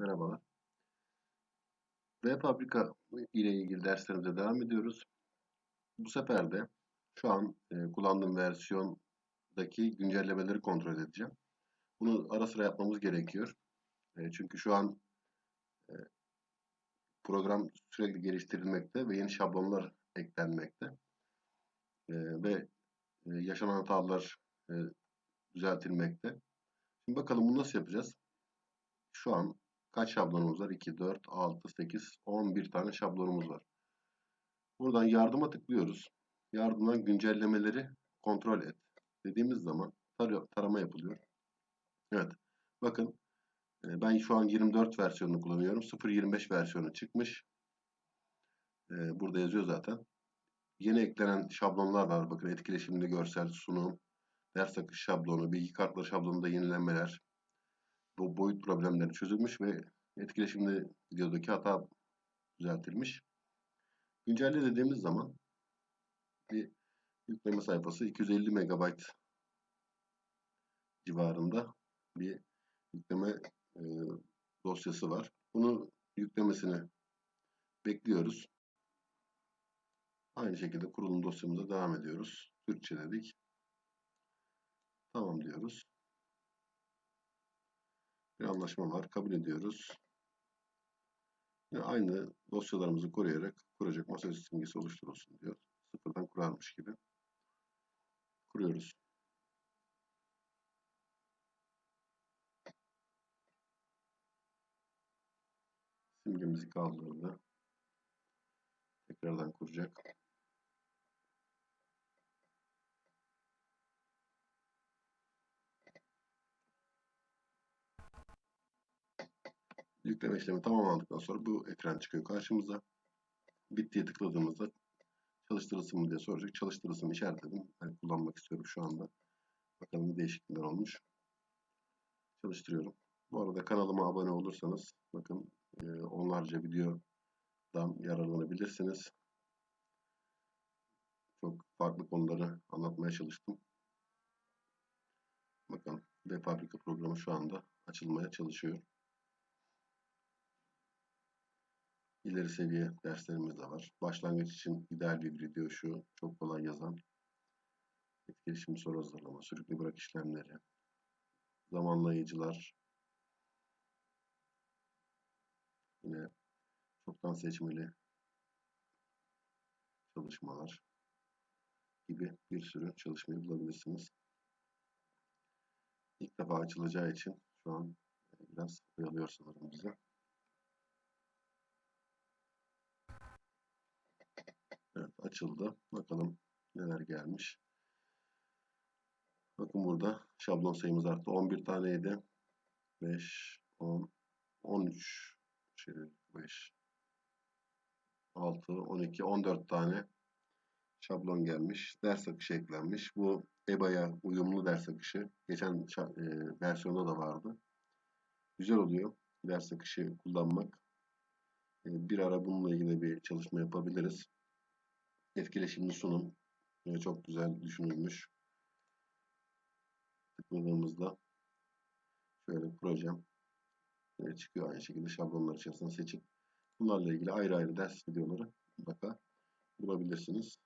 Merhabalar. Fabrika ile ilgili derslerimize devam ediyoruz. Bu sefer de şu an e, kullandığım versiyondaki güncellemeleri kontrol edeceğim. Bunu ara sıra yapmamız gerekiyor. E, çünkü şu an e, program sürekli geliştirilmekte ve yeni şablonlar eklenmekte. Ve yaşanan hatalar düzeltilmekte. Şimdi bakalım bunu nasıl yapacağız? Şu an kaç şablonumuz var? 2, 4, 6, 8, 11 tane şablonumuz var. Buradan yardıma tıklıyoruz. Yardımdan güncellemeleri kontrol et. Dediğimiz zaman tar tarama yapılıyor. Evet. Bakın e, ben şu an 24 versiyonunu kullanıyorum. 0.25 versiyonu çıkmış. E, burada yazıyor zaten. Yeni eklenen şablonlar var. Bakın etkileşimli görsel sunum, ders akış şablonu, bilgi kartları şablonunda yenilenmeler, bu boyut problemleri çözülmüş ve etkileşimli videodaki hata düzeltilmiş. Güncelle dediğimiz zaman bir yükleme sayfası 250 MB civarında bir yükleme e, dosyası var. Bunu yüklemesini bekliyoruz. Aynı şekilde kurulum dosyamıza devam ediyoruz. Türkçe dedik. Tamam diyoruz bir anlaşma var. Kabul ediyoruz. Yine aynı dosyalarımızı koruyarak kuracak masaüstü simgesi oluşturulsun diyor. Sıfırdan kurarmış gibi. Kuruyoruz. Simgemizi kaldırdı. Tekrardan kuracak. Yükleme işlemi tamamlandıktan sonra bu ekran çıkıyor karşımıza. Bittiye tıkladığımızda çalıştırılsın mı diye soracak. Çalıştırılsın işaretledim. Ben kullanmak istiyorum şu anda. Bakalım ne değişiklikler olmuş. Çalıştırıyorum. Bu arada kanalıma abone olursanız bakın e, onlarca videodan yararlanabilirsiniz. Çok farklı konuları anlatmaya çalıştım. Bakın web fabrika programı şu anda açılmaya çalışıyor. İleri seviye derslerimiz de var. Başlangıç için ideal bir video şu. Çok kolay yazan. Etkileşim soru hazırlama, sürükle bırak işlemleri, zamanlayıcılar, yine çoktan seçmeli çalışmalar gibi bir sürü çalışmayı bulabilirsiniz. İlk defa açılacağı için şu an biraz oyalıyor sanırım bize. Açıldı. Bakalım neler gelmiş. Bakın burada şablon sayımız arttı. 11 taneydi. 5, 10, 13, şey, 5, 6, 12, 14 tane şablon gelmiş. Ders akışı eklenmiş. Bu EBA'ya uyumlu ders akışı. Geçen e, versiyonda da vardı. Güzel oluyor ders akışı kullanmak. E, bir ara bununla ilgili bir çalışma yapabiliriz etkileşimli sunum çok güzel düşünülmüş. Tıkladığımızda şöyle projem çıkıyor aynı şekilde şablonlar içerisinde seçip bunlarla ilgili ayrı ayrı ders videoları mutlaka bulabilirsiniz.